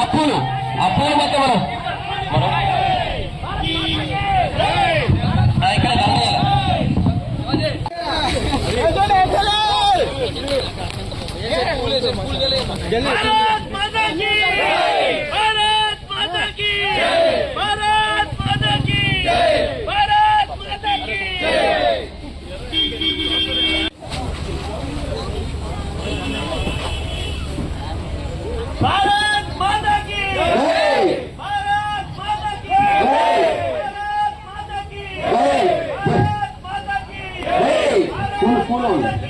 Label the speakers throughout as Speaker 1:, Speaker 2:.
Speaker 1: అప్పులు అప్పుల మధ్య మనం మనం ఇక్కడ
Speaker 2: గమనించాలి on.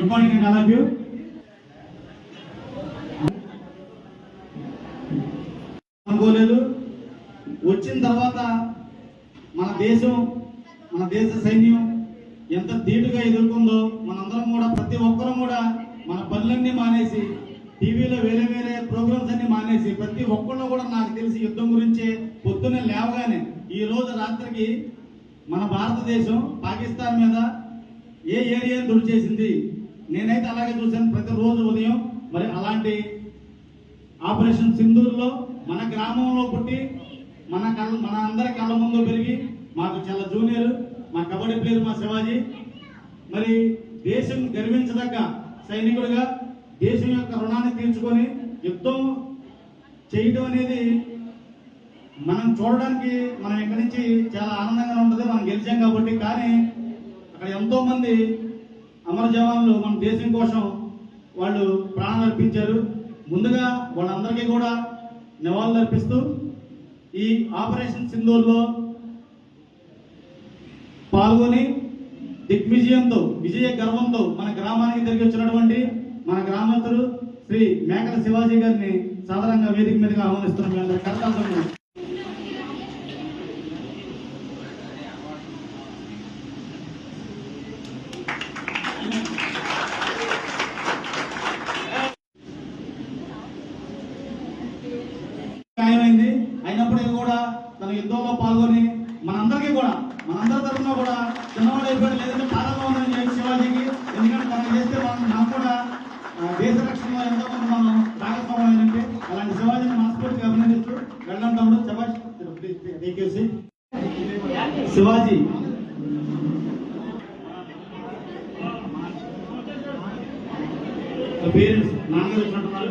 Speaker 3: good morning and all of you అనుకోలేదు వచ్చిన తర్వాత మన దేశం మన దేశ సైన్యం ఎంత ధీటుగా ఎదుర్కొందో మనందరం కూడా ప్రతి ఒక్కరం కూడా మన పనులన్నీ మానేసి టీవీలో వేరే వేరే ప్రోగ్రామ్స్ అన్ని మానేసి ప్రతి ఒక్కళ్ళు కూడా నాకు తెలిసి యుద్ధం గురించి పొద్దున్నే లేవగానే ఈ రోజు రాత్రికి మన భారతదేశం పాకిస్తాన్ మీద ఏ ఏరియాను దుడి చేసింది నేనైతే అలాగే చూశాను. ప్రతిరోజు ఉదయం మరి అలాంటి ఆపరేషన్ సింధూర్లో మన గ్రామంలో పుట్టి మన కళ్ళ మన అందరి కళ్ళ ముందు పెరిగి మాకు చాలా జూనియర్ మా కబడ్డీ ప్లేయర్ మా శివాజీ. మరి దేశం గర్వించదగ్గ సైనికుడిగా దేశం యొక్క రుణాన్ని తీర్చుకొని యుద్ధం చేయడం అనేది మనం చూడడానికి మనం ఇక్కడి నుంచి చాలా ఆనందంగా ఉంటుంది మనం గెలిచాం కాబట్టి కానీ అక్కడ ఎంతో మంది అమర జవాన్లు మన దేశం కోసం వాళ్ళు ప్రాణాలు అర్పించారు ముందుగా వాళ్ళందరికీ కూడా నివాళులు అర్పిస్తూ ఈ ఆపరేషన్ సింధూర్లో పాల్గొని దిగ్విజయంతో విజయ గర్వంతో మన గ్రామానికి తిరిగి వచ్చినటువంటి మన గ్రామస్తులు శ్రీ మేకల శివాజీ గారిని సాధారణంగా వేదిక మీదుగా ఆహ్వానిస్తున్నాం. మీ అందరి కర్తాంతం గాయమైంది అయినప్పటికీ కూడా తన యుద్ధంలో పాల్గొని మనందరికీ కూడా మనందరి తరఫున కూడా చిన్నవాడు అయిపోయాడు లేదంటే చాలా ఉందని చెప్పి శివాజీకి ఎందుకంటే మనం చేస్తే మనం నాకు కూడా ఆ, దేశ రక్షణలో ఎంతో కొంత మనం భాగస్వామ్యం ఏంటంటే అలాంటి శివాజీని మనస్ఫూర్తిగా అభినందిస్తూ వెళ్ళడం తమ్ముడు శభాష్ డీకేసి శివాజీ పేరెంట్స్ నాన్నగారు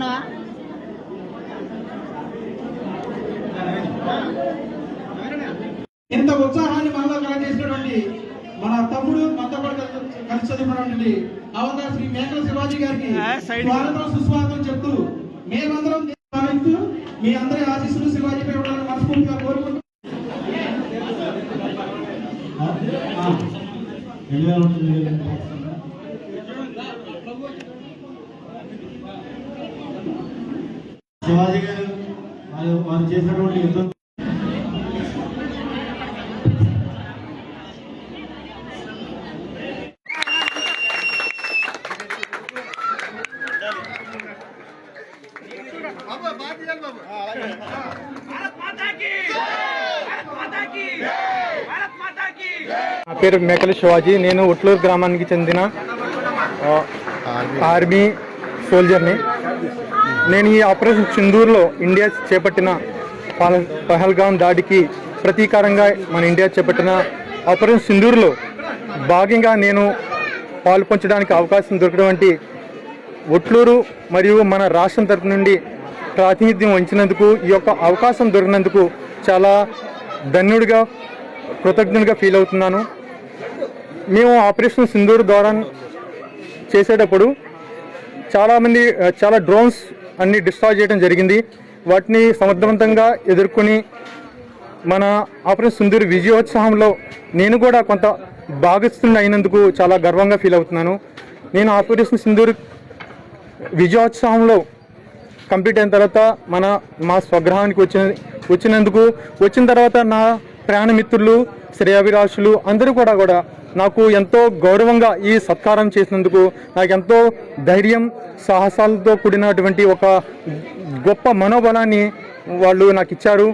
Speaker 4: అనుకున్నావా
Speaker 5: ఇంత ఉత్సాహాన్ని మనలో కలగజేసినటువంటి మన తమ్ముడు మనతో పాటు కలిసి చదువుకున్నటువంటి అవతార శ్రీ మేకల శివాజీ గారికి స్వాగతం సుస్వాగతం చెప్తూ మేమందరం భావిస్తూ మీ అందరి ఆశీస్సులు శివాజీపై ఉండాలని మనస్ఫూర్తిగా కోరుకుంటూ
Speaker 3: రెండు వేల ఒకటి, రెండు వేల ఎనిమిది. శివాజీ గారు వారు వారు చేసినటువంటి యుద్ధం
Speaker 6: నా పేరు మేకల శివాజీ. నేను ఉట్లూరు గ్రామానికి చెందిన ఆర్మీ సోల్జర్ని. నేను ఈ ఆపరేషన్ సింధూర్లో ఇండియా చేపట్టిన పహల్గాం దాడికి ప్రతీకారంగా మన ఇండియా చేపట్టిన ఆపరేషన్ సింధూర్లో భాగంగా నేను పాలు పంచడానికి అవకాశం దొరికినటువంటి ఒట్లూరు మరియు మన రాష్ట్రం తరపు నుండి ప్రాతినిధ్యం వహించినందుకు ఈ యొక్క అవకాశం దొరికినందుకు చాలా ధన్యుడిగా కృతజ్ఞుడిగా ఫీల్ అవుతున్నాను. మేము ఆపరేషన్ సింధూర్ ద్వారా చేసేటప్పుడు చాలామంది చాలా డ్రోన్స్ అన్ని డిస్ట్రాయ్ చేయడం జరిగింది. వాటిని సమర్థవంతంగా ఎదుర్కొని మన ఆపరేషన్ సింధూర్ విజయోత్సవంలో నేను కూడా కొంత భాగస్థుని అయినందుకు చాలా గర్వంగా ఫీల్ అవుతున్నాను. నేను ఆపరేషన్ సింధూర్ విజయోత్సవంలో కంప్లీట్ అయిన తర్వాత మన మా స్వగ్రహానికి వచ్చిన వచ్చినందుకు వచ్చిన తర్వాత నా ప్రాణమిత్రులు శ్రేయాభిలాషులు అందరూ కూడా కూడా నాకు ఎంతో గౌరవంగా ఈ సత్కారం చేసినందుకు నాకు ఎంతో ధైర్యం సాహసాలతో కూడినటువంటి ఒక గొప్ప మనోబలాన్ని వాళ్ళు నాకు ఇచ్చారు.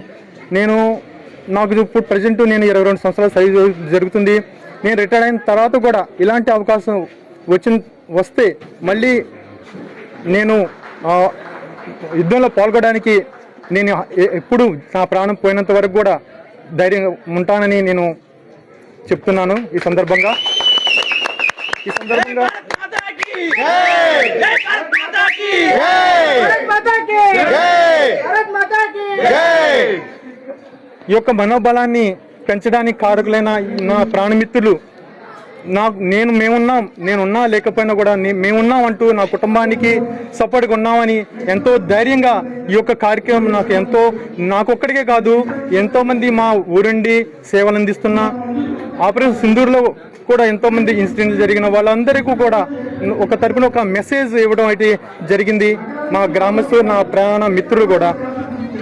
Speaker 6: నేను నాకు ఇప్పుడు ప్రజెంట్ నేను ఇరవై రెండు సంవత్సరాల సైజు జరుగుతుంది. నేను రిటైర్ అయిన తర్వాత కూడా ఇలాంటి అవకాశం వచ్చిన వస్తే మళ్ళీ నేను యుద్ధంలో పాల్గొనడానికి నేను ఎప్పుడు నా ప్రాణం పోయినంత వరకు కూడా ధైర్యంగా ఉంటానని నేను చెప్తున్నాను ఈ సందర్భంగా. ఈ సందర్భంగా ఈ యొక్క మనోబలాన్ని పెంచడానికి కారకులైన నా ప్రాణమిత్రులు నాకు నేను మేమున్నాం నేనున్నా లేకపోయినా కూడా నే- మేమున్నాం అంటూ నా కుటుంబానికి సపోర్ట్గా ఉన్నామని ఎంతో ధైర్యంగా ఈ యొక్క కార్యక్రమం నాకు ఎంతో నాకొక్కడికే కాదు ఎంతోమంది మా ఊరుండి సేవలు అందిస్తున్న ఆపరేషన్ సింధూర్లో కూడా ఎంతోమంది ఇన్సిడెంట్లు జరిగిన వాళ్ళందరికీ కూడా ఒక తరపున ఒక మెసేజ్ ఇవ్వడం అయితే జరిగింది. మా గ్రామస్తులు నా ప్రయాణ మిత్రులు కూడా.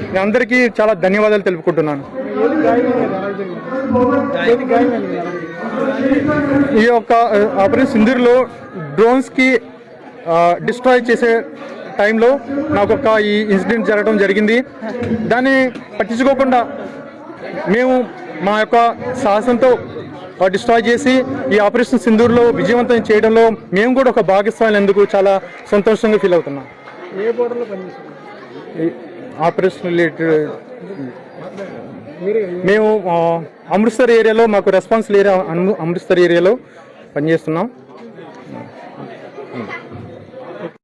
Speaker 6: నేను అందరికీ చాలా ధన్యవాదాలు తెలుపుకుంటున్నాను. ఈ యొక్క ఆపరేషన్ సింధూర్లో డ్రోన్స్కి డిస్ట్రాయ్ చేసే టైంలో నాకు ఒక ఈ ఇన్సిడెంట్ జరగడం జరిగింది. దాన్ని పట్టించుకోకుండా మేము మా యొక్క సాహసంతో డిస్ట్రాయ్ చేసి ఈ ఆపరేషన్ సింధూర్లో విజయవంతం చేయడంలో మేము కూడా ఒక భాగస్వామి ఎందుకు చాలా సంతోషంగా ఫీల్ అవుతున్నాం.
Speaker 5: ఏ బోర్డర్లో
Speaker 6: ఆపరేషన్ రిలేటెడ్ మేము అమృత్సర్ ఏరియాలో మాకు రెస్పాన్స్ ఏరియా అమృత్సర్ ఏరియాలో పనిచేస్తున్నాం.